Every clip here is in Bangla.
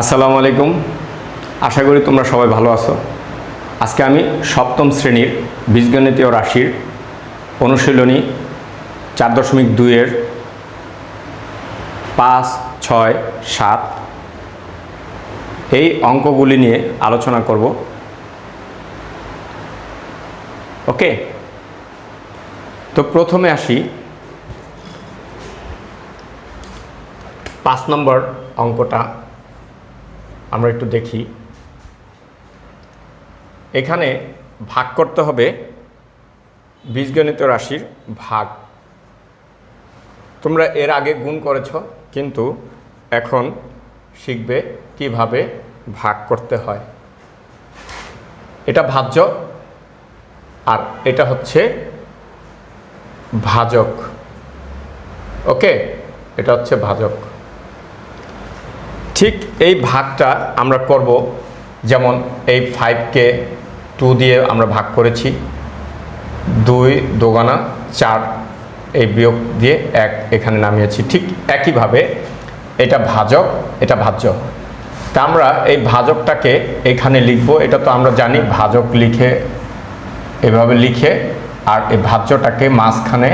আসসালামু আলাইকুম। আশা করি তোমরা সবাই ভালো আছো। আজকে আমি সপ্তম শ্রেণির বীজগণিতীয় রাশির অনুশীলনী চার দশমিক দুইয়ের পাঁচ, ছয়, সাত এই অঙ্কগুলি নিয়ে আলোচনা করব। ওকে? তো প্রথমে আসি পাঁচ নম্বর অঙ্কটা। আমরা একটু দেখি। এখানে ভাগ করতে হবে বীজগণিত রাশির ভাগ। তোমরা এর আগে গুণ করেছ, কিন্তু এখন শিখবে কীভাবে ভাগ করতে হয়। এটা ভাজ্য আর এটা হচ্ছে ভাজক। ওকে? এটা হচ্ছে ভাজক। ঠিক এই ভাগটা আমরা করব, যেমন এই ফাইভকে টু দিয়ে আমরা ভাগ করেছি, দুই দোগানা চার এই বিয়োগ দিয়ে এক এখানে নামিয়েছি, ঠিক একইভাবে এটা ভাজক, এটা ভাজ্য। তা আমরা এই ভাজকটাকে এখানে লিখব, এটা তো আমরা জানি ভাজক লিখে, এভাবে লিখে আর এই ভাজ্যটাকে মাঝখানে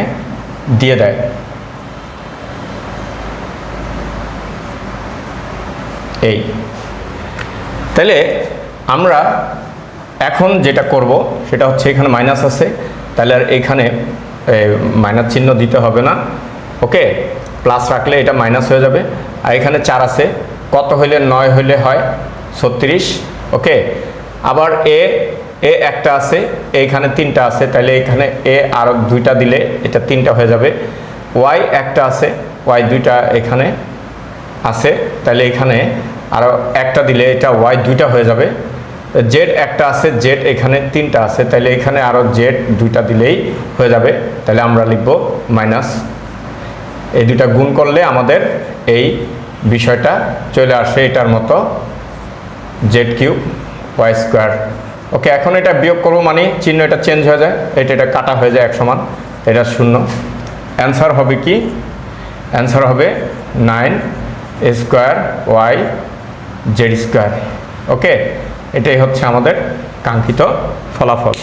দিয়ে দেয়। এই। তাহলে আমরা এখন যেটা করব, সেটা হচ্ছে এখানে মাইনাস আছে তাহলে আর এখানে মাইনাস চিহ্ন দিতে হবে না, ওকে? প্লাস রাখলে এটা মাইনাস হয়ে যাবে। আর এখানে চার আছে, কত হইলে নয় হইলে হয় ছত্রিশ, ওকে? আবার এ এ একটা আছে এইখানে তিনটা আছে তাহলে এখানে এ আরও দুইটা দিলে এটা তিনটা হয়ে যাবে। ওয়াই একটা আছে ওয়াই দুইটা এখানে আছে তাহলে এখানে আরও একটা দিলে এটা ওয়াই দুইটা হয়ে যাবে। জেড একটা আছে জেড এখানে তিনটা আছে তাহলে এখানে আরও জেড দুইটা দিলেই হয়ে যাবে। তাহলে আমরা লিখব মাইনাস। এই দুইটা গুণ করলে আমাদের এই বিষয়টা চলে আসে এটার মতো Z cube Y square. Okay, এখন এটা বিয়োগ করব মানে চিহ্ন এটা চেঞ্জ হয়ে যায়, এটা এটা কাটা হয়ে যায় এক সমান এটা শূন্য। অ্যান্সার হবে কি? অ্যান্সার হবে nine square Y Z square okay এটাই হচ্ছে আমাদের কাঙ্ক্ষিত ফলাফল।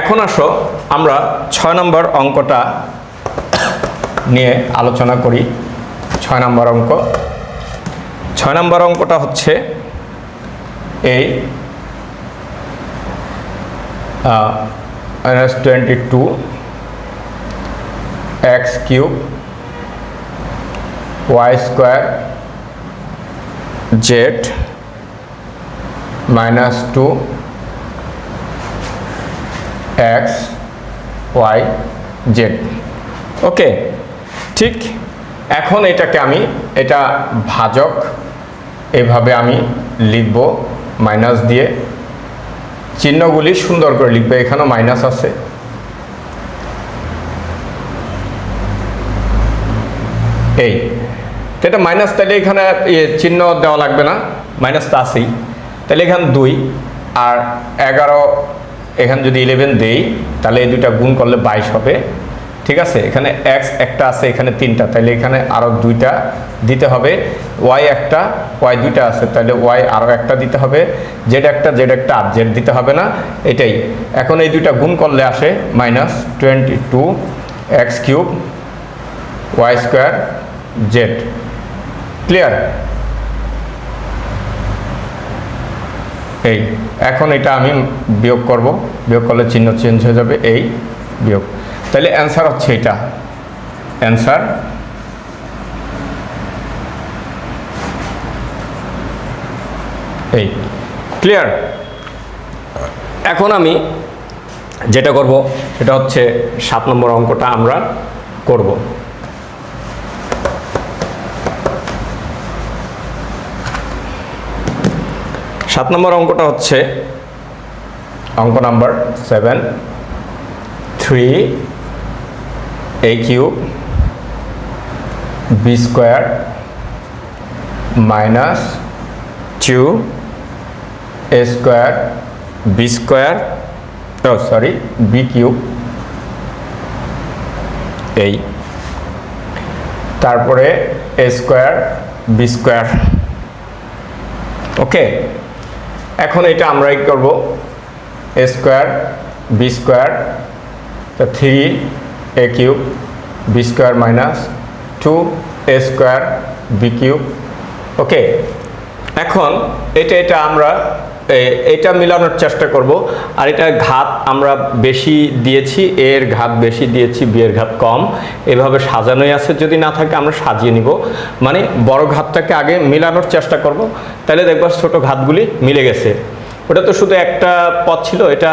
এখন আসো, আমরা ছয় নম্বর অঙ্কটা নিয়ে আলোচনা করি। ছয় নম্বর অঙ্ক। ছয় নম্বর অঙ্কটা হচ্ছে এই minus twenty two X cube Y square Z minus two X Y Z okay ঠিক এখন এটাকে আমি, এটা ভাজক, এভাবে আমি লিখব মাইনাস দিয়ে। চিহ্নগুলি সুন্দর করে লিখবে, এখানেও মাইনাস আছে। এই। তো এটা মাইনাস তাহলে এখানে চিহ্ন দেওয়া লাগবে না। মাইনাস তো আছেই। তাহলে এখানে দুই আর এগারো এখানে যদি ইলেভেন দেই, তাহলে এই দুইটা গুণ করলে বাইশ হবে। ঠিক আছে? এখানে এক্স একটা আছে, এখানে তিনটা। তাহলে এখানে আরও দুইটা দিতে হবে। ওয়াই একটা ওয়াই দুইটা আছে, তাহলে ওয়াই আরও একটা দিতে হবে। জেড একটা জেড একটা আর জেড দিতে হবে না। এটাই। এখন এই দুইটা গুণ করলে আসে minus twenty two X cube Y square Z clear এই, এখন এটা আমি বিয়োগ করব। বিয়োগ করলে চিহ্ন চেঞ্জ হয়ে যাবে, এই বিয়োগ। তাহলে অ্যান্সার হচ্ছে এটা। অ্যান্সার এই ক্লিয়ার এখন আমি যেটা করব, সেটা হচ্ছে সাত নম্বর অঙ্কটা আমরা করব। সাত নম্বর অঙ্কটা হচ্ছে অঙ্ক number seven, three, A cube, B square, minus two, A square, B square sorry, B cube, এই। তারপরে A square, B square. Okay? এখন এটা আমরা কি করব? এ স্কোয়ার বি স্কোয়ার তো three A cube B square minus two A square B cube okay এখন এটা এটা আমরা এটা মিলানোর চেষ্টা করব। আর এটা ঘাত আমরা বেশি দিয়েছি, এর ঘাত বেশি দিয়েছি, বিয়ের ঘাত কম। এভাবে সাজানোই আছে, যদি না থাকে আমরা সাজিয়ে নিব। মানে বড় ঘাতটাকে আগে মিলানোর চেষ্টা করব। তাহলে দেখবা ছোট ঘাতগুলি মিলে গেছে। ওটা তো শুধু একটা পদ ছিল, এটা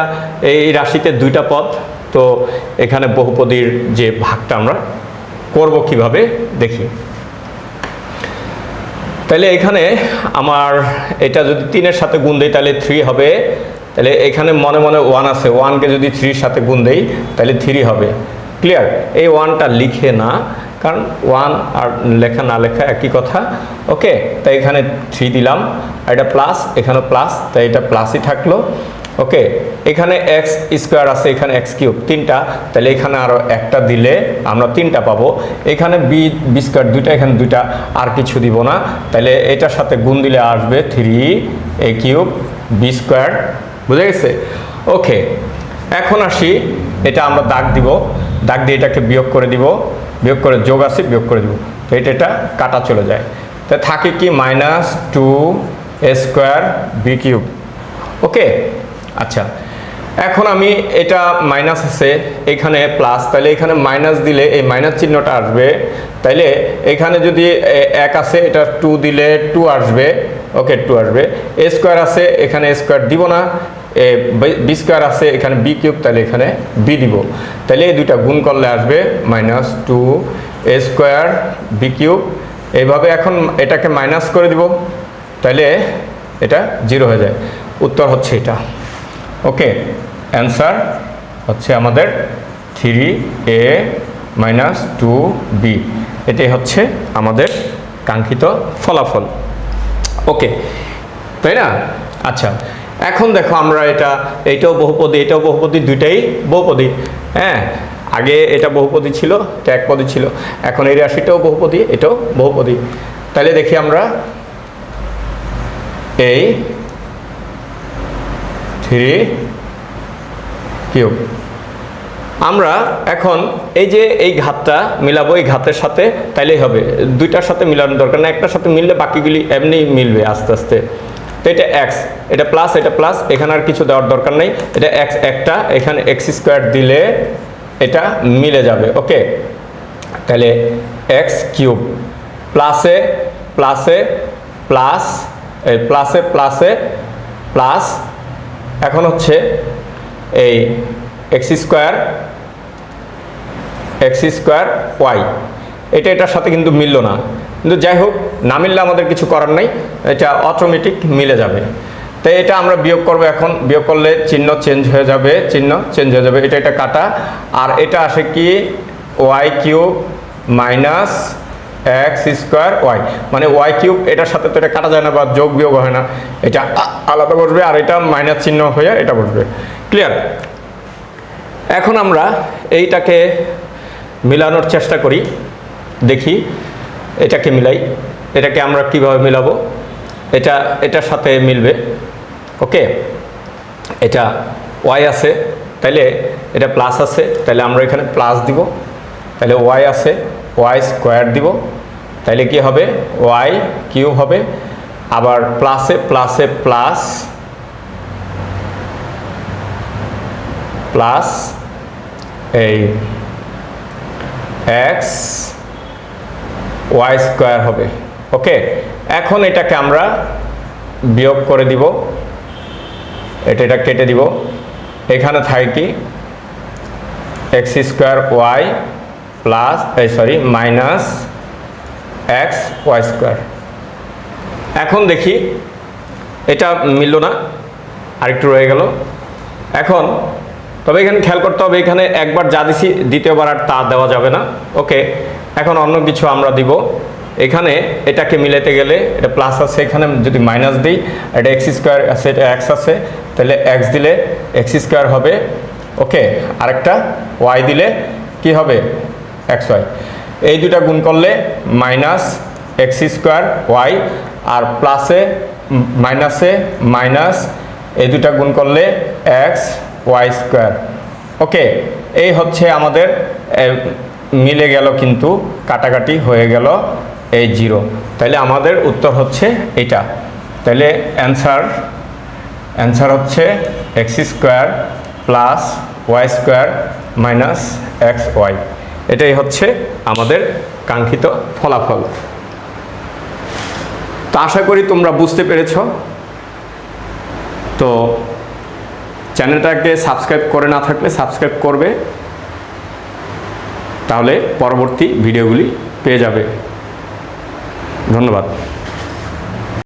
এই রাশিতে দুইটা পদ। তো এখানে বহুপদীর যে ভাগটা আমরা করব কীভাবে, দেখি। তাহলে এখানে আমার এটা যদি তিনের সাথে গুণ দেই, তাহলে থ্রি হবে। তাহলে এখানে মনে মনে ওয়ান আছে। ওয়ানকে যদি থ্রির সাথে গুণ দেই, তাহলে থ্রি হবে। ক্লিয়ার এই ওয়ানটা লিখে না, কারণ ওয়ান আর লেখা না লেখা একই কথা। ওকে তাই এখানে থ্রি দিলাম। এটা প্লাস এখানে প্লাস তাই এটা প্লাসই থাকল। ওকে, এখানে এক্স স্কোয়ার আছে, এখানে এক্স কিউব, তিনটা। তাহলে এখানে আরও একটা দিলে আমরা তিনটা পাবো। এখানে বি বি স্কোয়ার দুইটা, এখানে দুইটা, আর কিছু দিব না। তাহলে এটার সাথে গুণ দিলে আসবে three A cube B square. বুঝে গেছে? ওকে, এখন আসি, এটা আমরা দাগ দিব। দাগ দিয়ে এটাকে বিয়োগ করে দিব। বিয়োগ করে যোগ আছে, বিয়োগ করে দিব। তো এটা এটা কাটা চলে যায়। তো থাকে কি minus two A square B cube okay আচ্ছা এখন আমি এটা মাইনাস আছে, এখানে প্লাস তাহলে এখানে মাইনাস দিলে এই মাইনাস চিহ্নটা আসবে। তাইলে এখানে যদি এক আছে, এটা টু দিলে টু আসবে ওকে টু আসবে। এ স্কোয়ার আছে, এখানে স্কোয়ার দিব না, এ বি স্কোয়ার আছে, এখানে বি কিউব তাহলে এখানে বি দিব। তাহলে এই দুইটা গুণ করলে আসবে minus two A square B cube এইভাবে এখন এটাকে মাইনাস করে দিব তাহলে এটা জিরো হয়ে যায়। উত্তর হচ্ছে এটা। ওকে, অ্যান্সার হচ্ছে আমাদের three A minus two B. এটাই হচ্ছে আমাদের কাঙ্ক্ষিত ফলাফল। ওকে, তাই না? আচ্ছা এখন দেখো আমরা এটা এইটাও বহুপদী, এটাও বহুপদী, দুইটাই বহুপদী। হ্যাঁ আগে এটা বহুপদী ছিল, এটা একপদী ছিল। এখন এই রাশিটাও বহুপদী, এটাও বহুপদী। তাহলে দেখি আমরা এই থ্রি কিউব আমরা এখন এই যে এই ঘাতটা মিলাবো, এই ঘাতের সাথে, তাইলেই হবে। দুইটার সাথে মিলানোর দরকার না একটার সাথে মিললে বাকিগুলি এমনি মিলবে আস্তে আস্তে। তো এটা এক্স এটা প্লাস এটা প্লাস এখানে আর কিছু দেওয়ার দরকার নেই। এটা এক্স একটা, এখানে এক্স স্কোয়ার দিলে এটা মিলে যাবে, ওকে? তাহলে এক্স কিউব প্লাসে প্লাসে প্লাস প্লাসে প্লাসে প্লাস এখন হচ্ছে এই X square X square Y. এটা এটার সাথে কিন্তু মিলল না। কিন্তু যাই হোক, না মিললে আমাদের কিছু করার নেই, এটা অটোমেটিক মিলে যাবে। তো এটা আমরা বিয়োগ করব এখন। বিয়োগ করলে চিহ্ন চেঞ্জ হয়ে যাবে, চিহ্ন চেঞ্জ হয়ে যাবে। এটা এটা কাটা। আর এটা আসে কি? Y cube minus X square Y মানে ওয়াই কিউব এটার সাথে তো এটা কাটা যায় না বা যোগ বিয়োগ হয় না। এটা আলাদা বসবে আর এটা মাইনাস চিহ্ন হয়ে এটা বসবে। ক্লিয়ার এখন আমরা এইটাকে মিলানোর চেষ্টা করি। দেখি, এটাকে মিলাই। এটাকে আমরা কীভাবে মিলাবো? এটা, এটার সাথে মিলবে। ওকে এটা ওয়াই আছে, তাইলে এটা প্লাস আছে তাহলে আমরা এখানে প্লাস দিব। তাহলে ওয়াই আছে। ওয়াই স্কোয়ার দিব, তাইলে কি হবে? ওয়াই কিউ হবে। আবার প্লাসে প্লাসে প্লাস প্লাস এই এক্স ওয়াই স্কোয়ার হবে। ওকে এখন এটাকে আমরা বিয়োগ করে দিব। এটা এটা কেটে দিব। এখানে থাকে কি? এক্স স্কোয়ার ওয়াই প্লাস, এই sorry, minus X Y square. এখন দেখি, এটা মিলল না, আরেকটু রয়ে গেল। এখন, তবে এখানে খেয়াল করতে হবে, এখানে একবার যা দিছি, দ্বিতীয়বার আর তা দেওয়া যাবে না। ওকে, এখন অন্য কিছু আমরা দিব। এখানে এটাকে মিলাতে গেলে, এটা প্লাস আছে, এখানে যদি মাইনাস দিই, এটা এক্স স্কোয়ার আছে, এটা এক্স আছে, তাহলে এক্স দিলে এক্স স্কোয়ার হবে। ওকে, আরেকটা ওয়াই দিলে কি হবে? এক্স ওয়াই এই দুটা গুণ করলে মাইনাস এক্স স্কোয়ার ওয়াই আর প্লাসে মাইনাসে মাইনাস এই দুটা গুণ করলে এক্স ওয়াই স্কোয়ার ওকে এই হচ্ছে আমাদের মিলে গেল কিন্তু, কাটাকাটি হয়ে গেল এই জিরো তাহলে আমাদের উত্তর হচ্ছে এটা তাহলে অ্যান্সার অ্যান্সার হচ্ছে X square plus Y square minus X Y এটাই হচ্ছে আমাদের কাঙ্ক্ষিত ফলাফল। তো আশা করি তোমরা বুঝতে পেরেছ। তো চ্যানেলটাকে সাবস্ক্রাইব করে না থাকলে সাবস্ক্রাইব করবে, তাহলে পরবর্তী ভিডিওগুলি পেয়ে যাবে। ধন্যবাদ।